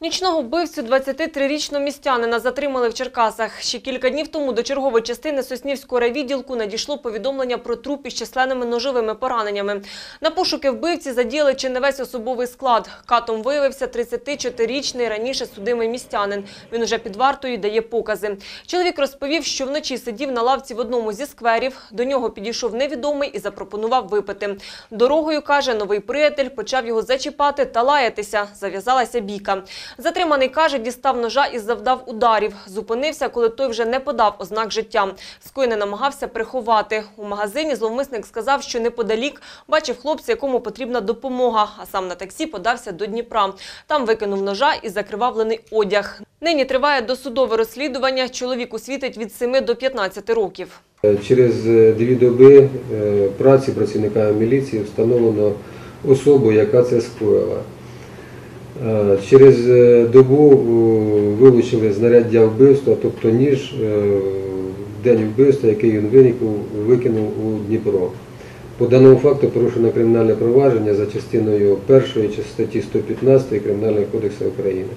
Нічного вбивцю 23-річного містянина затримали в Черкасах. Ще кілька днів тому до чергової частини Соснівського райвідділку надійшло повідомлення про труп із численними ножовими пораненнями. На пошуки вбивці задіяли чи не весь особовий склад. Катом виявився 34-річний раніше судимий містянин. Він уже під вартою дає покази. Чоловік розповів, що вночі сидів на лавці в одному зі скверів. До нього підійшов невідомий і запропонував випити. Дорогою, каже, новий приятель почав його зачіпати та лаятися. Зав'язалася бійка. Затриманий, каже, дістав ножа і завдав ударів. Зупинився, коли той вже не подав ознак життя. Скоєне намагався приховати. У магазині зловмисник сказав, що неподалік бачив хлопця, якому потрібна допомога, а сам на таксі подався до Дніпра. Там викинув ножа і закривавлений одяг. Нині триває досудове розслідування. Чоловіку світить від 7 до 15 років. Через е, дві доби е, праці працівника міліції встановлено особу, яка це скоїла. Е, Через е, добу е, вилучили знаряддя вбивства, тобто ніж в день вбивства, який він виникнув, викинув у Дніпро. По даному факту порушено кримінальне провадження за частиною першої статті 115 Кримінального кодексу України.